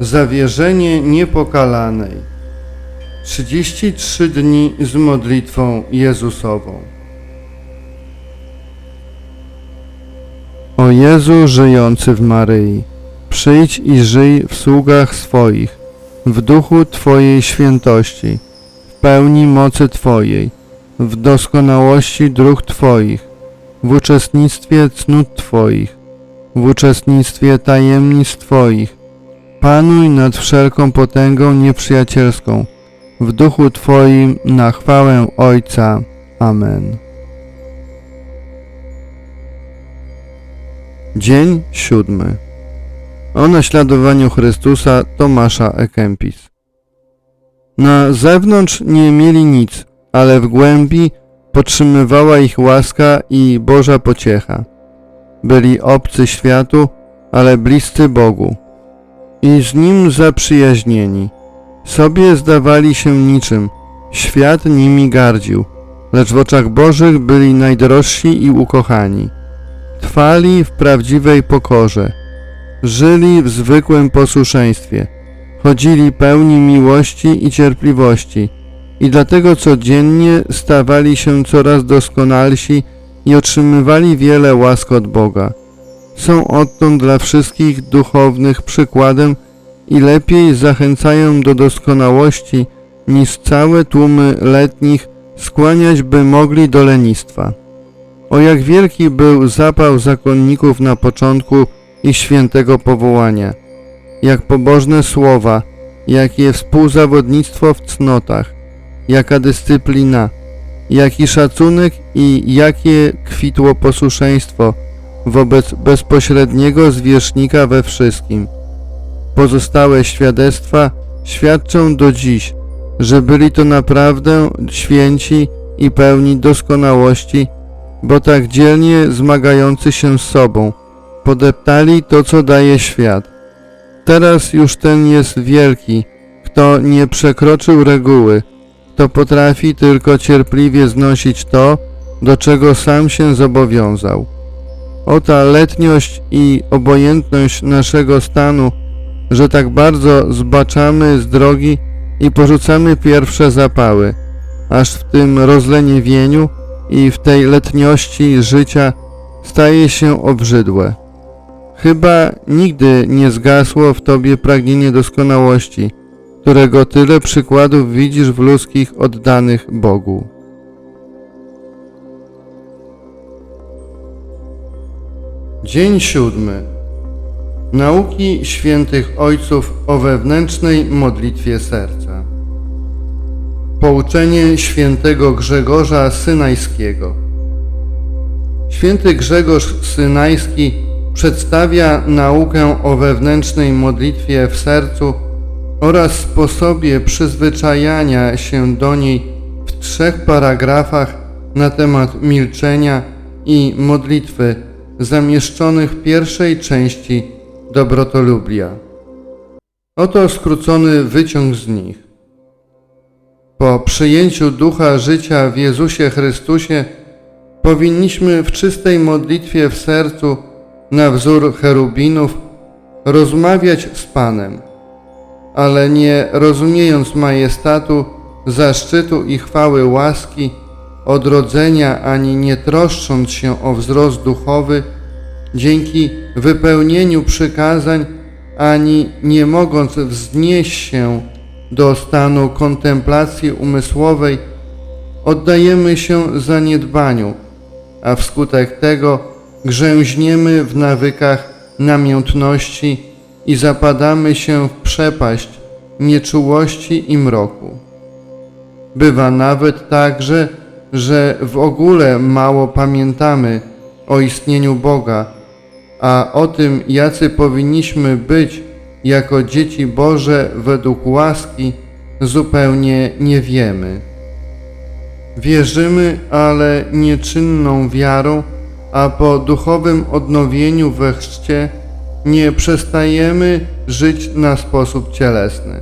Zawierzenie niepokalanej. 33 dni z modlitwą Jezusową. O Jezu żyjący w Maryi, przyjdź i żyj w sługach swoich, w duchu Twojej świętości, w pełni mocy Twojej, w doskonałości dróg Twoich, w uczestnictwie cnót Twoich, w uczestnictwie tajemnic Twoich, Panuj nad wszelką potęgą nieprzyjacielską, w duchu Twoim na chwałę Ojca. Amen. Dzień siódmy. O naśladowaniu Chrystusa Tomasza Ekempis. Na zewnątrz nie mieli nic, ale w głębi podtrzymywała ich łaska i Boża pociecha. Byli obcy światu, ale bliscy Bogu i z nim zaprzyjaźnieni. Sobie zdawali się niczym, świat nimi gardził, lecz w oczach Bożych byli najdrożsi i ukochani. Trwali w prawdziwej pokorze, żyli w zwykłym posłuszeństwie, chodzili pełni miłości i cierpliwości. I dlatego codziennie stawali się coraz doskonalsi i otrzymywali wiele łask od Boga są odtąd dla wszystkich duchownych przykładem i lepiej zachęcają do doskonałości niż całe tłumy letnich skłaniać by mogli do lenistwa. O jak wielki był zapał zakonników na początku ich świętego powołania, jak pobożne słowa, jakie współzawodnictwo w cnotach, jaka dyscyplina, jaki szacunek i jakie kwitło posłuszeństwo – wobec bezpośredniego zwierzchnika we wszystkim. Pozostałe świadectwa świadczą do dziś, że byli to naprawdę święci i pełni doskonałości, bo tak dzielnie zmagający się z sobą, podeptali to, co daje świat. Teraz już ten jest wielki, kto nie przekroczył reguły, kto potrafi tylko cierpliwie znosić to, do czego sam się zobowiązał. O ta letniość i obojętność naszego stanu, że tak bardzo zbaczamy z drogi i porzucamy pierwsze zapały, aż w tym rozleniwieniu i w tej letniości życia staje się obrzydłe. Chyba nigdy nie zgasło w Tobie pragnienie doskonałości, którego tyle przykładów widzisz w ludzkich oddanych Bogu. Dzień siódmy. Nauki świętych ojców o wewnętrznej modlitwie serca. Pouczenie świętego Grzegorza Synajskiego. Święty Grzegorz Synajski przedstawia naukę o wewnętrznej modlitwie w sercu oraz sposobie przyzwyczajania się do niej w trzech paragrafach na temat milczenia i modlitwy zamieszczonych w pierwszej części Dobrotolubia. Oto skrócony wyciąg z nich. Po przyjęciu ducha życia w Jezusie Chrystusie powinniśmy w czystej modlitwie w sercu na wzór cherubinów rozmawiać z Panem, ale nie rozumiejąc majestatu, zaszczytu i chwały łaski, odrodzenia, ani nie troszcząc się o wzrost duchowy, dzięki wypełnieniu przykazań, ani nie mogąc wznieść się do stanu kontemplacji umysłowej, oddajemy się zaniedbaniu, a wskutek tego grzęźniemy w nawykach namiętności i zapadamy się w przepaść nieczułości i mroku. Bywa nawet tak, że że w ogóle mało pamiętamy o istnieniu Boga, a o tym, jacy powinniśmy być jako dzieci Boże według łaski, zupełnie nie wiemy. Wierzymy, ale nieczynną wiarą, a po duchowym odnowieniu we chrzcie nie przestajemy żyć na sposób cielesny.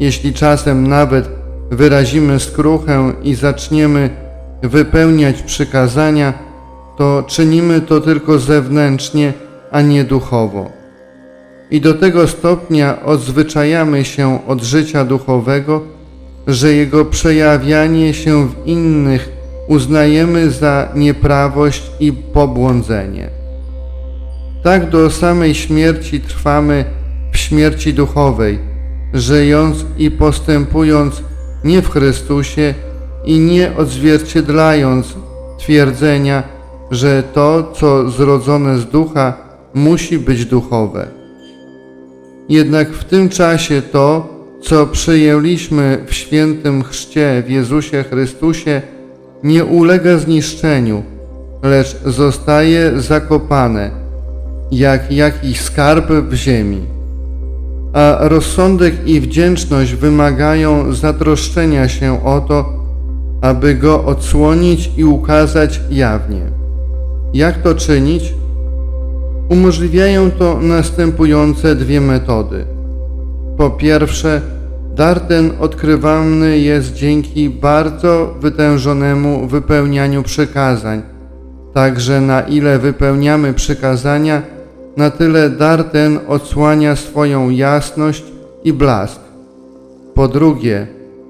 Jeśli czasem nawet wyrazimy skruchę i zaczniemy wypełniać przykazania, to czynimy to tylko zewnętrznie, a nie duchowo. i do tego stopnia odzwyczajamy się od życia duchowego, że jego przejawianie się w innych uznajemy za nieprawość i pobłądzenie. Tak do samej śmierci trwamy w śmierci duchowej, żyjąc i postępując nie w Chrystusie i nie odzwierciedlając twierdzenia, że to, co zrodzone z ducha, musi być duchowe. Jednak w tym czasie to, co przyjęliśmy w świętym chrzcie w Jezusie Chrystusie, nie ulega zniszczeniu, lecz zostaje zakopane, jak jakiś skarb w ziemi. A rozsądek i wdzięczność wymagają zatroszczenia się o to, aby go odsłonić i ukazać jawnie. Jak to czynić? Umożliwiają to następujące dwie metody. Po pierwsze, dar ten odkrywany jest dzięki bardzo wytężonemu wypełnianiu przykazań. Także na ile wypełniamy przykazania, na tyle dar ten odsłania swoją jasność i blask. Po drugie,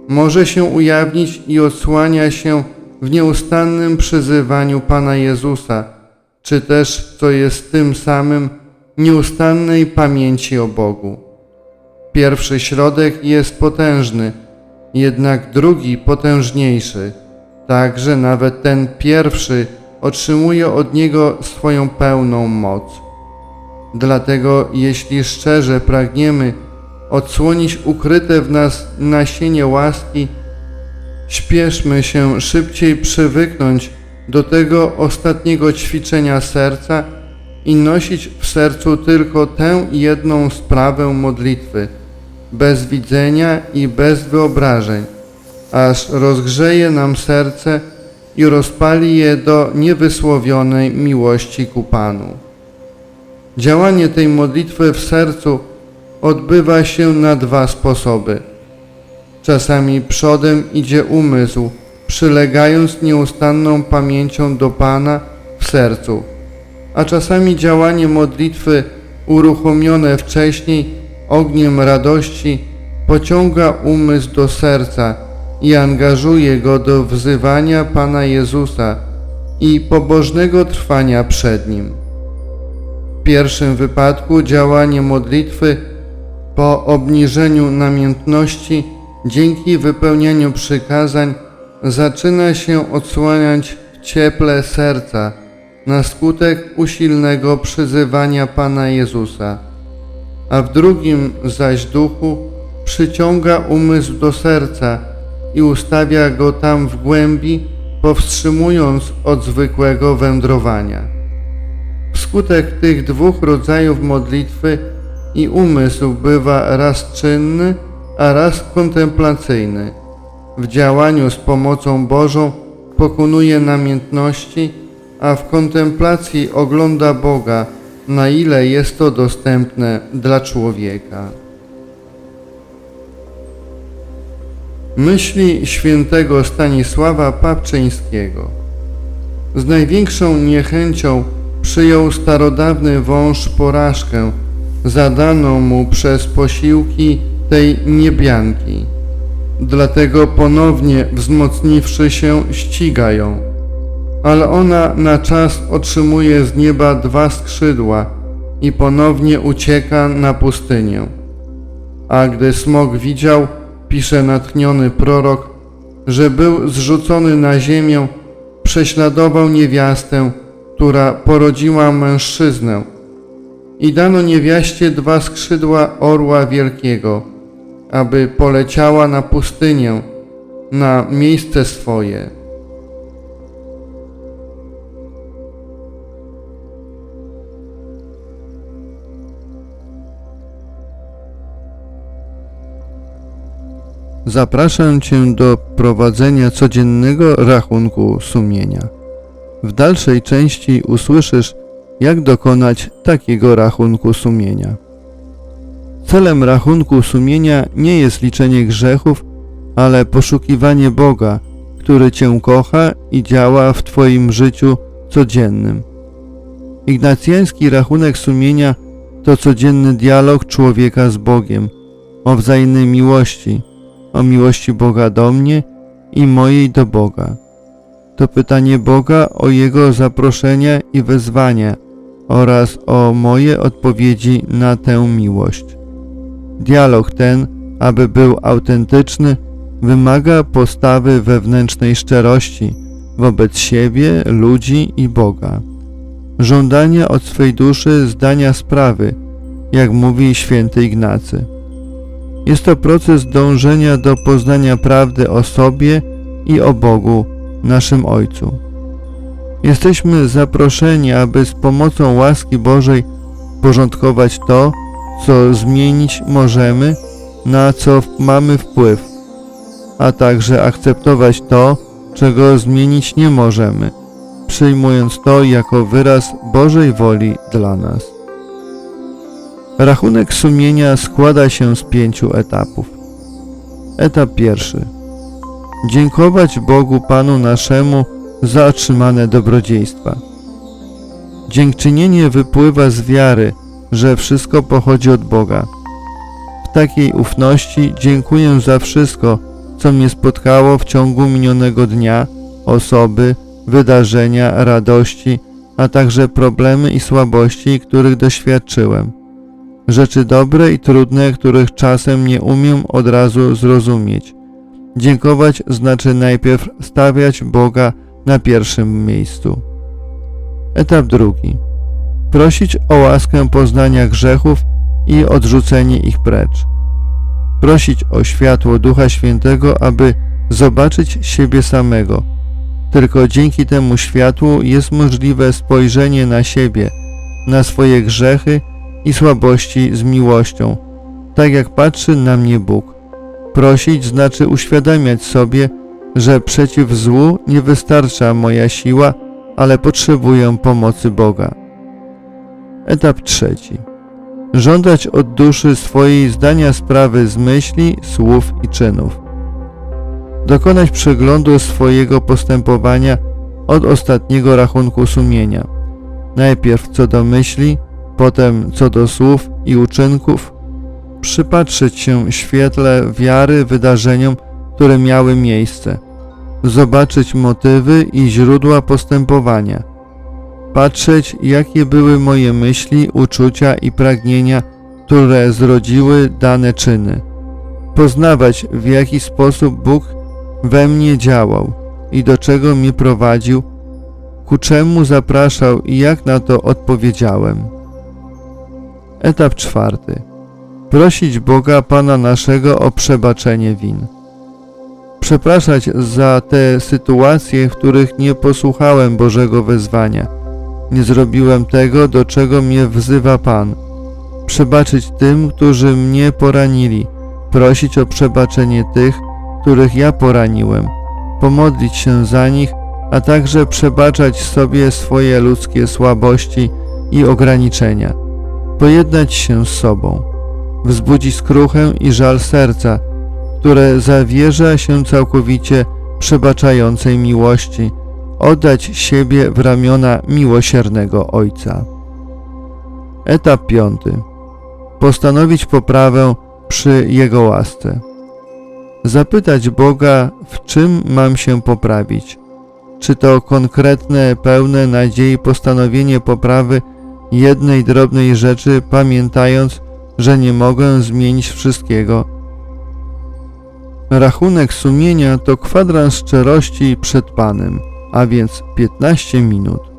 może się ujawnić i odsłania się w nieustannym przyzywaniu Pana Jezusa, czy też, co jest tym samym, nieustannej pamięci o Bogu. Pierwszy środek jest potężny, jednak drugi potężniejszy, tak że nawet ten pierwszy otrzymuje od Niego swoją pełną moc. Dlatego, jeśli szczerze pragniemy odsłonić ukryte w nas nasienie łaski, śpieszmy się szybciej przywyknąć do tego ostatniego ćwiczenia serca i nosić w sercu tylko tę jedną sprawę modlitwy, bez widzenia i bez wyobrażeń, aż rozgrzeje nam serce i rozpali je do niewysłowionej miłości ku Panu. Działanie tej modlitwy w sercu odbywa się na dwa sposoby. Czasami przodem idzie umysł, przylegając nieustanną pamięcią do Pana w sercu, a czasami działanie modlitwy uruchomione wcześniej ogniem radości pociąga umysł do serca i angażuje go do wzywania Pana Jezusa i pobożnego trwania przed Nim. Pierwszym wypadku działanie modlitwy po obniżeniu namiętności dzięki wypełnianiu przykazań zaczyna się odsłaniać w cieple serca na skutek usilnego przyzywania Pana Jezusa, a w drugim zaś duchu przyciąga umysł do serca i ustawia go tam w głębi, powstrzymując od zwykłego wędrowania. Wskutek tych dwóch rodzajów modlitwy i umysł bywa raz czynny, a raz kontemplacyjny. W działaniu z pomocą Bożą pokonuje namiętności, a w kontemplacji ogląda Boga, na ile jest to dostępne dla człowieka. Myśli świętego Stanisława Papczyńskiego Z największą niechęcią przyjął starodawny wąż porażkę, zadaną mu przez posiłki tej niebianki. Dlatego ponownie wzmocniwszy się, ściga ją. Ale ona na czas otrzymuje z nieba dwa skrzydła i ponownie ucieka na pustynię. A gdy smok widział, pisze natchniony prorok, że był zrzucony na ziemię, prześladował niewiastę, która porodziła mężczyznę. I dano niewiaście dwa skrzydła orła wielkiego, aby poleciała na pustynię, na miejsce swoje. Zapraszam Cię do prowadzenia codziennego rachunku sumienia. W dalszej części usłyszysz, jak dokonać takiego rachunku sumienia. Celem rachunku sumienia nie jest liczenie grzechów, ale poszukiwanie Boga, który Cię kocha i działa w Twoim życiu codziennym. Ignacjański rachunek sumienia To codzienny dialog człowieka z Bogiem, o wzajemnej miłości, o miłości Boga do mnie i mojej do Boga. To pytanie Boga o Jego zaproszenia i wezwania oraz o moje odpowiedzi na tę miłość. Dialog ten, aby był autentyczny, wymaga postawy wewnętrznej szczerości wobec siebie, ludzi i Boga. Żądania od swej duszy zdania sprawy, jak mówi święty Ignacy. Jest to proces dążenia do poznania prawdy o sobie i o Bogu, naszym Ojcu. Jesteśmy zaproszeni, aby z pomocą łaski Bożej porządkować to, co zmienić możemy, na co mamy wpływ, a także akceptować to, czego zmienić nie możemy, przyjmując to jako wyraz Bożej woli dla nas. Rachunek sumienia składa się z pięciu etapów. Etap pierwszy. Dziękować Bogu Panu naszemu za otrzymane dobrodziejstwa. Dziękczynienie wypływa z wiary, że wszystko pochodzi od Boga. W takiej ufności dziękuję za wszystko, co mnie spotkało w ciągu minionego dnia, osoby, wydarzenia, radości, a także problemy i słabości, których doświadczyłem. Rzeczy dobre i trudne, których czasem nie umiem od razu zrozumieć. Dziękować znaczy najpierw stawiać Boga na pierwszym miejscu. Etap drugi. Prosić o łaskę poznania grzechów i odrzucenie ich precz. Prosić o światło Ducha Świętego, aby zobaczyć siebie samego. Tylko dzięki temu światłu jest możliwe spojrzenie na siebie, na swoje grzechy i słabości z miłością, tak jak patrzy na mnie Bóg. Prosić znaczy uświadamiać sobie, że przeciw złu nie wystarcza moja siła, ale potrzebuję pomocy Boga. Etap trzeci. Żądać od duszy swojej zdania sprawy z myśli, słów i czynów. Dokonać przeglądu swojego postępowania od ostatniego rachunku sumienia. Najpierw co do myśli, potem co do słów i uczynków. Przypatrzeć się świetle wiary wydarzeniom, które miały miejsce. Zobaczyć motywy i źródła postępowania. Patrzeć, jakie były moje myśli, uczucia i pragnienia, które zrodziły dane czyny. Poznawać, w jaki sposób Bóg we mnie działał i do czego mnie prowadził, ku czemu zapraszał i jak na to odpowiedziałem. Etap czwarty. Prosić Boga Pana naszego o przebaczenie win przepraszać za te sytuacje, w których nie posłuchałem Bożego wezwania. Nie zrobiłem tego, do czego mnie wzywa Pan. Przebaczyć tym, którzy mnie poranili, prosić o przebaczenie tych, których ja poraniłem, pomodlić się za nich, a także przebaczać sobie swoje ludzkie słabości i ograniczenia. Pojednać się z sobą, wzbudzić skruchę i żal serca, które zawierza się całkowicie przebaczającej miłości, oddać siebie w ramiona miłosiernego Ojca. Etap piąty. Postanowić poprawę przy Jego łasce. Zapytać Boga, w czym mam się poprawić. Czy to konkretne, pełne nadziei postanowienie poprawy jednej drobnej rzeczy, pamiętając, że nie mogę zmienić wszystkiego, Rachunek sumienia to kwadrans szczerości przed Panem, a więc 15 minut.